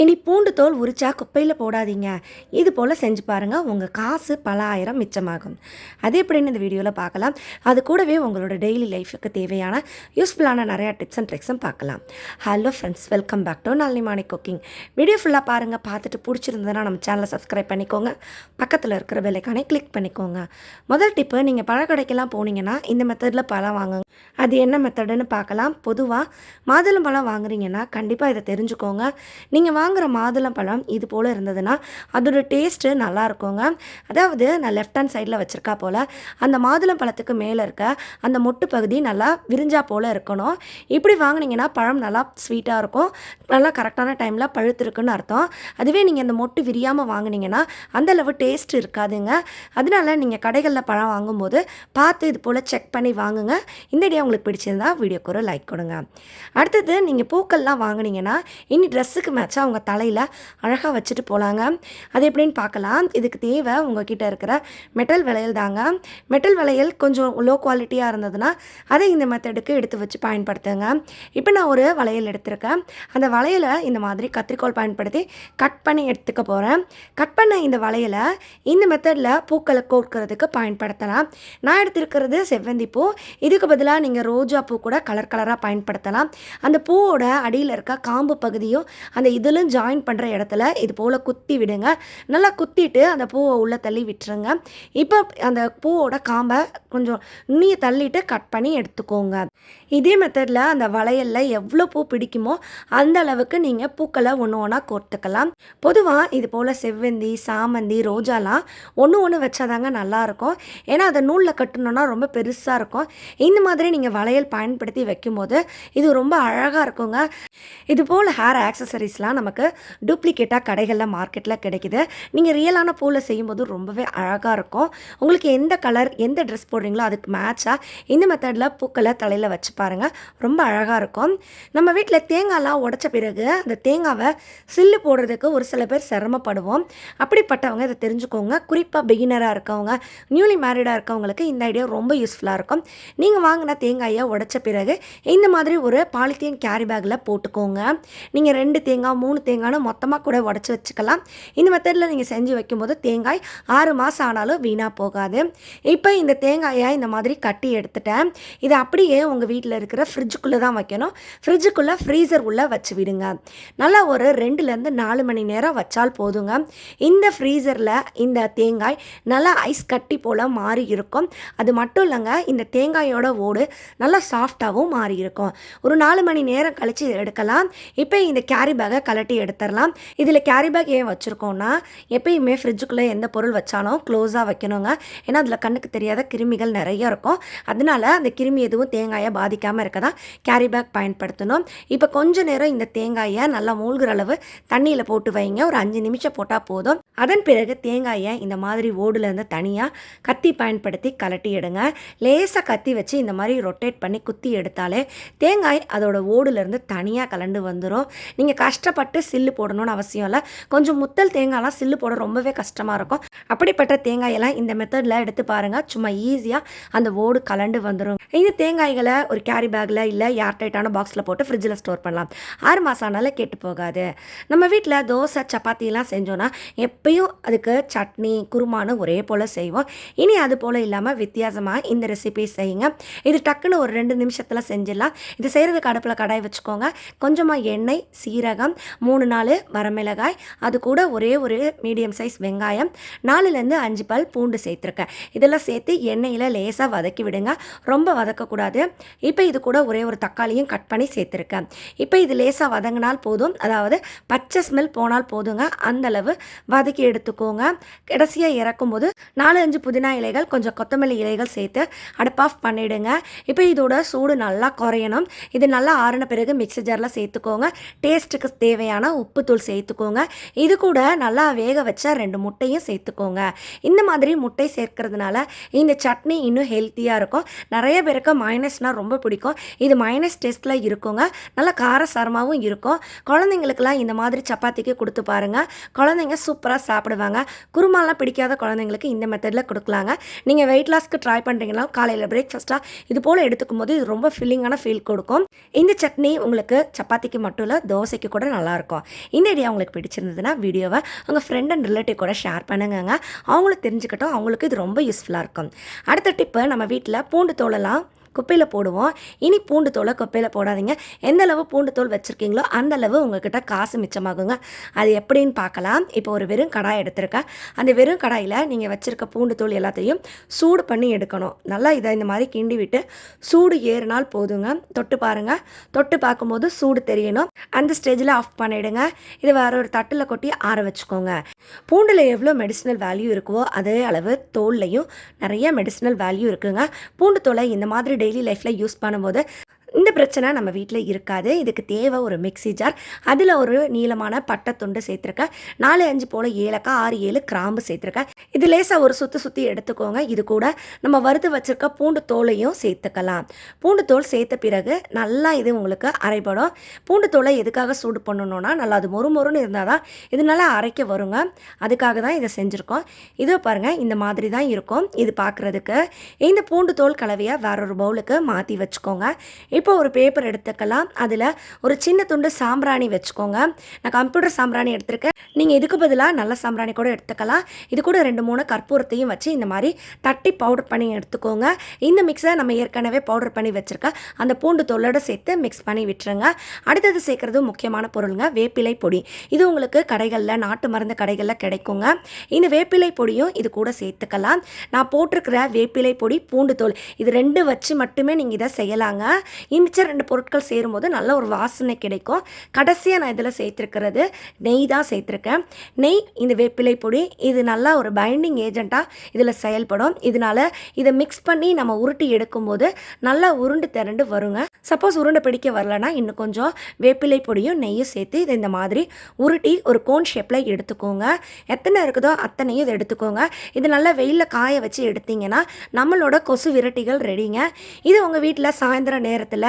இனி பூண்டு தோல் உரிச்சா குப்பையில் போடாதீங்க. இது போல் செஞ்சு பாருங்கள் உங்கள் காசு பல ஆயிரம் மிச்சமாகும். அது எப்படின்னு இந்த வீடியோவில் பார்க்கலாம். அது கூடவே உங்களோட டெய்லி லைஃபுக்கு தேவையான யூஸ்ஃபுல்லான நிறையா டிப்ஸ் அண்ட் ட்ரிக்ஸும் பார்க்கலாம். Hello friends welcome back to Nalli Mani cooking video ஃபுல்லாக பாருங்கள் பார்த்துட்டு பிடிச்சிருந்ததுன்னா நம்ம சேனலை சப்ஸ்கிரைப் பண்ணிக்கோங்க. பக்கத்தில் இருக்கிற பெல்லைக்கானே கிளிக் பண்ணிக்கோங்க. முதல் டிப்பு நீங்கள் பழக்கடைக்கெல்லாம் போனீங்கன்னா இந்த மெத்தடில் பழம் வாங்குங்க. அது என்ன மெத்தடுன்னு பார்க்கலாம். பொதுவாக மாதுளம்பழம் வாங்குறீங்கன்னா கண்டிப்பாக இதை தெரிஞ்சுக்கோங்க. நீங்கள் வாங்குகிற மாதுளம்பழம் இது போல் இருந்ததுன்னா அதோட டேஸ்ட்டு நல்லா இருக்குங்க அதாவது நான் லெஃப்ட் ஹேண்ட் சைடில் வச்சுருக்கா போல் அந்த மாதுளம்பழத்துக்கு மேலே இருக்க அந்த மொட்டு பகுதி நல்லா விரிஞ்சா போல் இருக்கணும். இப்படி வாங்குனீங்கன்னா பழம் நல்லா ஸ்வீட்டாக இருக்கும். நல்லா கரெக்டான டைமில் பழுத்திருக்குன்னு அர்த்தம். அதுவே நீங்கள் அந்த மொட்டு விரியாமல் வாங்கினீங்கன்னா அந்தளவு டேஸ்ட் இருக்காதுங்க. அதனால நீங்கள் கடைகளில் பழம் வாங்கும்போது பார்த்து இது போல் செக் பண்ணி வாங்குங்க. இந்த வீடியோ உங்களுக்கு பிடிச்சிருந்தா வீடியோக்கு ஒரு லைக் கொடுங்க. அடுத்தது நீங்கள் பூக்கள்லாம் வாங்குனீங்கன்னா இனி ட்ரெஸ்ஸுக்கு மேட்சாக உங்கள் தலையில் அழகாக வச்சுட்டு போகலாங்க அது எப்படின்னு பார்க்கலாம். இதுக்கு தேவை உங்ககிட்ட இருக்கிற மெட்டல் வளையல் தாங்க. மெட்டல் வளையல் கொஞ்சம் லோ குவாலிட்டியாக இருந்ததுன்னா அதை இந்த மெத்தடுக்கு எடுத்து வச்சு பயன்படுத்துங்க. இப்போ நான் ஒரு வளையல் எடுத்திருக்கேன். அந்த வளையலை இந்த மாதிரி கத்திரிக்கோல் பயன்படுத்தி கட் பண்ணி எடுத்துக்க போகிறேன் கட் பண்ண இந்த வளையலை இந்த மெத்தடில் பூக்களை கோர்க்கிறதுக்கு பயன்படுத்தலாம். நான் எடுத்திருக்கிறது செவ்வந்தி பூ. இதுக்கு பதிலாக நீங்கள் ரோஜா பூ கூட கலர் கலராக பயன்படுத்தலாம். அந்த பூவோட அடியில் இருக்க காம்பு பகுதியும் அந்த இதில் ரெண்டும் ஜாயின் பண்ணுற இடத்துல இது போல் குத்தி விடுங்க. நல்லா குத்திட்டு அந்த பூவை உள்ளே தள்ளி விட்டுருங்க. இப்போ அந்த பூவோட காம்பை கொஞ்சம் நுண்ணியை தள்ளிட்டு கட் பண்ணி எடுத்துக்கோங்க. இதே மெத்தடில் அந்த வளையலில் எவ்வளோ பூ பிடிக்குமோ அந்த அளவுக்கு நீங்கள் பூக்களை ஒன்று ஒன்றா கோர்த்துக்கலாம். பொதுவாக இது போல் செவ்வந்தி சாமந்தி ரோஜாலாம் ஒன்று ஒன்று வச்சாதாங்க நல்லாயிருக்கும் ஏன்னா அதை நூலில் கட்டணுன்னா ரொம்ப பெருசாக இருக்கும். இந்த மாதிரி நீங்கள் வளையல் பயன்படுத்தி வைக்கும்போது இது ரொம்ப அழகாக இருக்குங்க. இது போல் ஹேர் ஆக்சசரிஸ்லாம் நமக்கு டூப்ளிகேட்டாக கடைகளில் மார்க்கெட்டில் கிடைக்குது. நீங்கள் ரியலான பூவில் செய்யும்போது ரொம்பவே அழகாக இருக்கும். உங்களுக்கு எந்த கலர் எந்த ட்ரெஸ் போடுறீங்களோ அதுக்கு மேட்சாக இந்த மெத்தடில் பூக்களை தலையில் வச்சு பாருங்கள் ரொம்ப அழகாக இருக்கும். நம்ம வீட்டில் தேங்காய்லாம் உடச்ச பிறகு அந்த தேங்காவை சில்லு போடுறதுக்கு ஒரு சில பேர் சிரமப்படுவோம். அப்படிப்பட்டவங்க இதை தெரிஞ்சுக்கோங்க. குறிப்பாக பிகினராக இருக்கவங்க நியூலி மேரிடாக இருக்கவங்களுக்கு இந்த ஐடியா ரொம்ப யூஸ்ஃபுல்லாக இருக்கும். நீங்கள் வாங்கின தேங்காயை உடச்ச பிறகு இந்த மாதிரி ஒரு பாலித்தீன் கேரி பேக்கில் போட்டுக்கோங்க. நீங்கள் ரெண்டு தேங்காய் மூணு தேங்காய்னு மொத்தமாக கூட உடச்சி வச்சுக்கலாம். இந்த மெத்தடில் நீங்கள் செஞ்சு வைக்கும்போது தேங்காய் ஆறு மாதம் ஆனாலும் வீணாக போகாது. இப்போ இந்த தேங்காயை இந்த மாதிரி கட்டி எடுத்துட்டேன். இதை அப்படியே உங்கள் வீட்டில் இருக்கிற ஃப்ரிட்ஜுக்குள்ளே தான் வைக்கணும். ஃப்ரிட்ஜுக்குள்ளே ஃப்ரீசர் உள்ளே வச்சு விடுங்க. நல்லா ஒரு ரெண்டுலேருந்து நாலு மணி நேரம் வச்சால் போதுங்க. இந்த ஃப்ரீசரில் இந்த தேங்காய் நல்லா ஐஸ் கட்டி போல் மாறி இருக்கும். அது மட்டும் இல்லைங்க இந்த தேங்காயோட ஓடு நல்லா சாஃப்டாகவும் மாறி இருக்கும். ஒரு நாலு மணி நேரம் கழித்து எடுக்கலாம். இப்போ இந்த கேரி பேக்கை கலட்டி எடுத்துடலாம். இதில் கேரி பேக் ஏன் வச்சுருக்கோன்னா எப்பயுமே ஃப்ரிட்ஜுக்குள்ளே எந்த பொருள் வச்சாலும் க்ளோஸாக வைக்கணுங்க. ஏன்னா அதில் கண்ணுக்கு தெரியாத கிருமிகள் நிறைய இருக்கும். அதனால அந்த கிருமி எதுவும் தேங்காயை பாதிக்காமல் இருக்க தான் கேரி பேக் பயன்படுத்தணும். இப்போ கொஞ்ச நேரம் இந்த தேங்காயை நல்லா மூழ்கிற அளவு தண்ணியில் போட்டு வைங்க. ஒரு அஞ்சு நிமிஷம் போட்டால் போதும். அதன் பிறகு தேங்காயை இந்த மாதிரி ஓடுலேருந்து தனியாக கத்தி பயன்படுத்தி கலட்டி எடுங்க. லேசாக கத்தி வச்சு இந்த மாதிரி ரொட்டேட் பண்ணி குத்தி எடுத்தாலே தேங்காய் அதோட ஓடுலேருந்து தனியாக கலண்டு வந்துடும் நீங்கள் கஷ்டப்பட்டு சில்லு போடணும்னு அவசியம் இல்லை. கொஞ்சம் முத்தல் தேங்காய்லாம் சில்லு போட ரொம்பவே கஷ்டமாக இருக்கும். அப்படிப்பட்ட தேங்காயெல்லாம் இந்த மெத்தடில் எடுத்து பாருங்கள் சும்மா ஈஸியாக அந்த ஓடு கலண்டு வந்துடும் இந்த தேங்காய்களை ஒரு கேரி பேக்கில் இல்லை ஏர் டைட்டான பாக்ஸில் போட்டு ஃப்ரிட்ஜில் ஸ்டோர் பண்ணலாம். ஆறு மாதம் ஆனாலும் கெட்டு போகாது. நம்ம வீட்டில் தோசை சப்பாத்திலாம் செஞ்சோன்னா எப்பயும் அதுக்கு சட்னி குருமானு ஒரே போல் செய்வோம். இனி அது போல் இல்லாமல் வித்தியாசமாக இந்த ரெசிபி செய்யுங்க. இது டக்குன்னு ஒரு ரெண்டு நிமிஷத்தில் செஞ்சிடலாம். இது செய்கிறதுக்கு அடுப்பில் கடாய் வச்சுக்கோங்க. கொஞ்சமாக எண்ணெய் சீரகம் மூணு நாலு வரமிளகாய் அது கூட ஒரே ஒரு மீடியம் சைஸ் வெங்காயம் நாலுலேருந்து அஞ்சு பால் பூண்டு சேர்த்துருக்கேன். இதெல்லாம் சேர்த்து எண்ணெயில் லேசாக வதக்கி விடுங்க. ரொம்ப வதக்கக்கூடாது. இப்போ இது கூட ஒரே ஒரு தக்காளியும் கட் பண்ணி சேர்த்துருக்கேன். இப்போ இது லேசாக வதங்கினால் போதும். அதாவது பச்சை ஸ்மெல் போனால் போதுங்க. அந்தளவு வதக்கி எடுத்துக்கோங்க. கடைசியாக இறக்கும்போது நாலு அஞ்சு புதினா இலைகள் கொஞ்சம் கொத்தமல்லி இலைகள் சேர்த்து அடுப்பு ஆஃப் பண்ணிவிடுங்க இப்போ இதோட சூடு நல்லா குறையணும். இது நல்லா ஆறின பிறகு மிக்ஸி ஜாரில் சேர்த்துக்கோங்க. டேஸ்ட்டுக்கு தேவையான உப்புத்தூள் சேர்த்துக்கோங்க. இது கூட நல்லா வேக வச்ச ரெண்டு முட்டையும் சேர்த்துக்கோங்க. இந்த மாதிரி முட்டை சேர்க்கறதுனால இந்த சட்னி இன்னும் ஹெல்த்தியாக இருக்கும். நிறைய பேருக்கு மைனஸ்னால் ரொம்ப பிடிக்கும். இது மைனஸ் டேஸ்ட்டில் இருக்குங்க. நல்லா காரசாரமாகவும் இருக்கும். குழந்தைங்களுக்கெல்லாம் இந்த மாதிரி சப்பாத்திக்கு கொடுத்து பாருங்கள் குழந்தைங்க சூப்பராக சாப்பிடுவாங்க. குருமாலாம் பிடிக்காத குழந்தைங்களுக்கு இந்த மெத்தடில் கொடுக்கலாங்க. நீங்கள் வெயிட் லாஸ்க்கு ட்ரை பண்ணுறீங்கன்னா காலையில் பிரேக்ஃபாஸ்ட்டாக இது போல் எடுத்துக்கும் போது இது ரொம்ப ஃபில்லிங்கான ஃபீல் கொடுக்கும். இந்த சட்னி உங்களுக்கு சப்பாத்திக்கு மட்டும் இல்லை தோசைக்கு கூட நல்லாயிருக்கும் இருக்கும். இந்த ஐடியா உங்களுக்கு பிடிச்சிருந்ததுன்னா வீடியோவை உங்கள் ஃப்ரெண்ட் அண்ட் ரிலேட்டிவ் கூட ஷேர் பண்ணுங்கங்க. அவங்களும் தெரிஞ்சுக்கிட்டோம். அவங்களுக்கு இது ரொம்ப யூஸ்ஃபுல்லாக இருக்கும். அடுத்த டிப்பு நம்ம வீட்டில் பூண்டு தோலெல்லாம் குப்பையில் போடுவோம். இனி பூண்டு தோலை குப்பையில் போடாதீங்க. எந்த அளவு பூண்டு தோல் வச்சுருக்கீங்களோ அந்த அளவு உங்ககிட்ட காசு மிச்சமாகுங்க. அது எப்படின்னு பார்க்கலாம். இப்போ ஒரு வெறும் கடாய் எடுத்திருக்கேன். அந்த வெறும் கடாயில் நீங்கள் வச்சுருக்க பூண்டு தோல் எல்லாத்தையும் சூடு பண்ணி எடுக்கணும். நல்லா இதை இந்த மாதிரி கிண்டி விட்டு சூடு ஏறினால் போதுங்க. தொட்டு பாருங்கள் தொட்டு பார்க்கும்போது சூடு தெரியணும். அந்த ஸ்டேஜில் ஆஃப் பண்ணிவிடுங்க இதை வேறு ஒரு தட்டில் கொட்டி ஆற வச்சுக்கோங்க. பூண்டில் எவ்வளோ மெடிசினல் வேல்யூ இருக்குவோ அதே அளவு தோல்லையும் நிறைய மெடிசினல் வேல்யூ இருக்குங்க. பூண்டு தோலை இந்த மாதிரி டெய்லி லைஃப்பில் யூஸ் பண்ணும்போது இந்த பிரச்சனை நம்ம வீட்டில் இருக்காது. இதுக்கு தேவை ஒரு மிக்ஸி ஜார். அதில் ஒரு நீளமான பட்டை துண்டு சேர்த்துருக்கேன். நாலு அஞ்சு போல் ஏலக்காய் ஆறு ஏழு கிராம்பு சேர்த்துருக்கேன். இது லேசாக ஒரு சுற்றி சுற்றி எடுத்துக்கோங்க. இது கூட நம்ம வறுத்து வச்சுருக்க பூண்டு தோலையும் சேர்த்துக்கலாம். பூண்டு தோல் சேர்த்த பிறகு நல்லா இது உங்களுக்கு அரைப்படும் பூண்டு தோலை எதுக்காக சூடு பண்ணணும்னா நல்லா அது மொறு மொறுன்னு இருந்தால் தான் இது நல்லா அரைக்க வருங்க. அதுக்காக தான் இதை செஞ்சுருக்கோம். இதோ பாருங்கள் இந்த மாதிரி தான் இருக்கும். இது பார்க்குறதுக்கு இந்த பூண்டு தோல் கலவையை வேற ஒரு பவுலுக்கு மாற்றி வச்சுக்கோங்க. இப்போ ஒரு பேப்பர் எடுத்துக்கலாம். அதில் ஒரு சின்ன துண்டு சாம்பிராணி வச்சுக்கோங்க. நான் கம்ப்யூட்டர் சாம்பிராணி எடுத்திருக்கேன். நீங்கள் இதுக்கு பதிலாக நல்ல சாம்பிராணி கூட எடுத்துக்கலாம். இது கூட ரெண்டு மூணு கற்பூரத்தையும் வச்சு இந்த மாதிரி தட்டி பவுடர் பண்ணி எடுத்துக்கோங்க. இந்த மிக்ஸை நம்ம ஏற்கனவே பவுடர் பண்ணி வச்சுருக்க. அந்த பூண்டு தோலோட சேர்த்து மிக்ஸ் பண்ணி விட்டுருங்க. அடுத்தது சேர்க்குறது முக்கியமான பொருளுங்க வேப்பிலை பொடி. இது உங்களுக்கு கடைகளில் நாட்டு மருந்து கடைகளில் கிடைக்குங்க. இந்த வேப்பிலை பொடியும் இது கூட சேர்த்துக்கலாம். நான் போட்டிருக்கிற வேப்பிலை பொடி பூண்டு தோல் இது ரெண்டு வச்சு மட்டுமே நீங்கள் இதை செய்யலாங்க. மிச்சம் ரெண்டு பொருட்கள் சேரும்போது நல்ல ஒரு வாசனை கிடைக்கும். கடைசியாக நான் இதில் சேர்த்துருக்கிறது நெய் தான் சேர்த்துருக்கேன். நெய் இந்த வேப்பிலை பொடி இது நல்லா ஒரு பைண்டிங் ஏஜெண்ட்டாக இதில் செயல்படும். இதனால் இதை மிக்ஸ் பண்ணி நம்ம உருட்டி எடுக்கும்போது நல்லா உருண்டு திரண்டு வருங்க. சப்போஸ் உருண்டை பிடிக்க வரலனா இன்னும் கொஞ்சம் வேப்பிலை பொடியும் நெய்யும் சேர்த்து இதை இந்த மாதிரி உருட்டி ஒரு கோன் ஷேப்பில் எடுத்துக்கோங்க. எத்தனை இருக்குதோ அத்தனையும் இதை எடுத்துக்கோங்க. இது நல்லா வெயிலில் காய வச்சு எடுத்தீங்கன்னா நம்மளோட கொசு விரட்டிகள் ரெடிங்க இது உங்கள் வீட்டில் சாயந்தரம் நேரத்தில்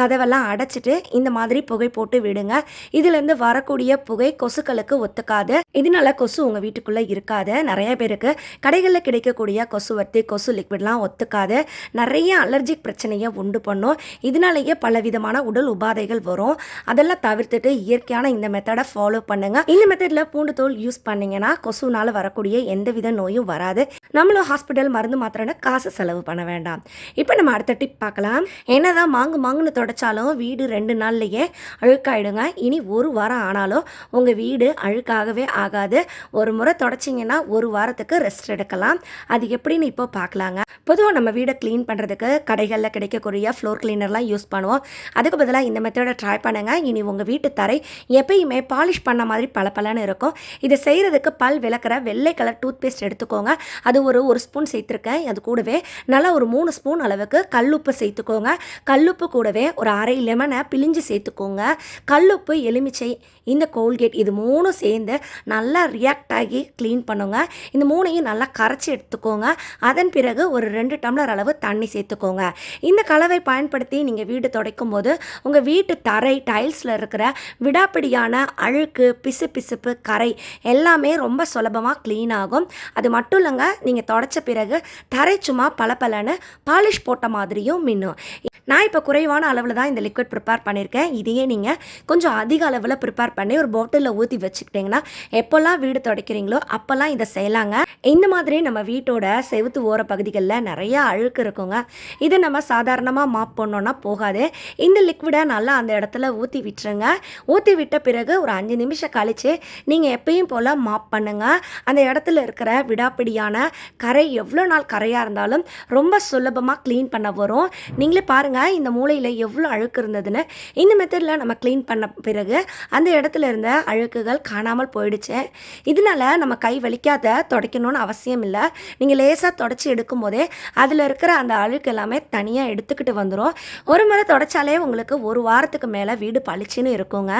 கதவெல்லாம் அடைச்சிட்டு இந்த மாதிரி புகை போட்டு விடுங்க. இதுலேருந்து வரக்கூடிய புகை கொசுக்களுக்கு ஒத்துக்காது. இதனால கொசு உங்கள் வீட்டுக்குள்ளே இருக்காது. நிறைய பேருக்கு கடைகளில் கிடைக்கக்கூடிய கொசுவர்த்தி கொசு லிக்விட்லாம் ஒத்துக்காது. நிறைய அலர்ஜிக் பிரச்சனையை உண்டு பண்ணும். இதனாலேயே பல விதமான உடல் உபாதைகள் வரும். அதெல்லாம் தவிர்த்துட்டு இயற்கையான இந்த மெத்தடை ஃபாலோ பண்ணுங்க. இந்த மெத்தடில் பூண்டு தோல் யூஸ் பண்ணீங்கன்னா கொசுனால வரக்கூடிய எந்த வித நோயும் வராது. நம்மளும் ஹாஸ்பிட்டல் மருந்து மாத்திரன்னு காசு செலவு பண்ண வேண்டாம். இப்போ நம்ம அடுத்த டிப் பார்க்கலாம். என்னதான் மாங்கு மாங்குன்னு தொடச்சாலும் வீடு ரெண்டு நாள்லையே அழுக்காயிடுங்க. இனி ஒரு வாரம் ஆனாலும் உங்கள் வீடு அழுக்காகவே ஆகாது. ஒரு முறை தொடச்சிங்கன்னா ஒரு வாரம் வாரத்துக்கு ரெஸ்ட் எடுக்கலாம். அது எப்படின்னு இப்போ பார்க்கலாங்க பொதுவாக நம்ம வீடை க்ளீன் பண்ணுறதுக்கு கடைகளில் கிடைக்கக்கூடிய ஃப்ளோர் கிளீனர்லாம் யூஸ் பண்ணுவோம். அதுக்கு பதிலாக இந்த மெத்தடை ட்ரை பண்ணுங்கள் இனி உங்கள் வீட்டு தரை எப்பயுமே பாலிஷ் பண்ண மாதிரி பளபளன்னு இருக்கும். இதை செய்கிறதுக்கு பல் விளக்குற வெள்ளை கலர் டூத் பேஸ்ட் எடுத்துக்கோங்க. அது ஒரு ஒரு ஸ்பூன் சேர்த்துருக்கேன். அது கூடவே நல்லா ஒரு மூணு ஸ்பூன் அளவுக்கு கல்லுப்பு சேர்த்துக்கோங்க. கல்லுப்பு கூடவே ஒரு அரை லெமனை பிழிஞ்சு சேர்த்துக்கோங்க. கல்லுப்பு எலுமிச்சை இந்த கோல்கேட் இது மூணும் சேர்ந்து நல்லா ரியாக்ட் ஆகி க்ளீன் பண்ணுங்க. இந்த மூணையும் நல்லா கரைச்சி எடுத்துக்கோங்க. அதன் பிறகு ஒரு ரெண்டு டம்ளர் அளவு தண்ணி சேர்த்துக்கோங்க. இந்த கலவை பயன்படுத்தி நீங்கள் வீடு துடைக்கும் போது உங்கள் வீட்டு தரை டைல்ஸில் இருக்கிற விடாப்பிடியான அழுக்கு பிசு பிசுப்பு கரை எல்லாமே ரொம்ப சுலபமாக க்ளீன் ஆகும். அது மட்டும் இல்லைங்க நீங்கள் தொடச்ச பிறகு தரை சும்மா பளபளன்னு பாலிஷ் போட்ட மாதிரியும் மின்னும். நான் இப்போ குறைவான அளவில் தான் இந்த லிக்விட் ப்ரிப்பேர் பண்ணியிருக்கேன் இதையே நீங்கள் கொஞ்சம் அதிக அளவில் ப்ரிப்பேர் பண்ணி ஒரு பாட்டிலில் ஊற்றி வச்சுக்கிட்டிங்கன்னா எப்போல்லாம் வீடு துடைக்கிறீங்களோ அப்போல்லாம் இதை செய்யலாங்க. இந்த மாதிரி நம்ம வீட்டோட செவுத்து ஓர பகுதிகளில் நிறையா அழுக்கு இருக்குங்க. இதை நம்ம சாதாரணமாக மாப் பண்ணோன்னா போகாது. இந்த லிக்விடை நல்லா அந்த இடத்துல ஊற்றி விட்டுருங்க. ஊற்றி விட்ட பிறகு ஒரு அஞ்சு நிமிஷம் கழித்து நீங்கள் எப்பயும் போல் மாப் பண்ணுங்க. அந்த இடத்துல இருக்கிற விடாப்பிடியான கரை எவ்வளோ நாள் கரையாக இருந்தாலும் ரொம்ப சுலபமாக க்ளீன் பண்ண வரும். நீங்களே பாருங்கள் இந்த மூலையில் எவ்வளோ அழுக்கு இருந்ததுன்னு. இந்த மெத்தடில் நம்ம க்ளீன் பண்ண பிறகு அந்த இடத்துல இருந்த அழுக்குகள் காணாமல் போயிடுச்சு. இதனால நம்ம கை வலிக்காத துடைக்கணும்னு அவசியம் இல்லை நீங்கள் லேசாக தொடச்சி எடுக்கும் போதே அதில் இருக்கிற அந்த அழுக்கு எல்லாமே தனியாக எடுத்துக்கிட்டு வந்துடும் ஒரு முறை தொடச்சாலே உங்களுக்கு ஒரு வாரத்துக்கு மேலே வீடு பளிச்சுன்னு இருக்குங்க.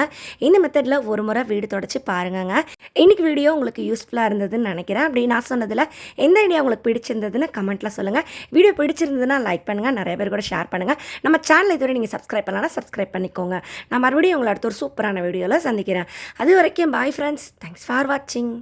இந்த மெத்தடில் ஒரு முறை வீடு தொடச்சி பாருங்கங்க. இன்னைக்கு வீடியோ உங்களுக்கு யூஸ்ஃபுல்லாக இருந்ததுன்னு நினைக்கிறேன். அப்படி நான் சொன்னதில் எந்த ஐடியா உங்களுக்கு பிடிச்சிருந்ததுன்னு கமெண்ட்டில் சொல்லுங்கள் வீடியோ பிடிச்சிருந்ததுன்னா லைக் பண்ணுங்கள் நிறைய பேர் கூட ஷேர் பண்ணுங்கள் நம்ம சேனல் இதுவரை நீங்கள் சப்ஸ்கிரைப் பண்ணலாம் சப்ஸ்கிரைப் பண்ணிக்கோங்க. நான் மறுபடியும் உங்களை அடுத்த ஒரு சூப்பரான வீடியோவில் சந்திக்கிறேன். அது வரைக்கும் பாய் ஃப்ரெண்ட்ஸ் தேங்க்ஸ் ஃபார் வாட்சிங்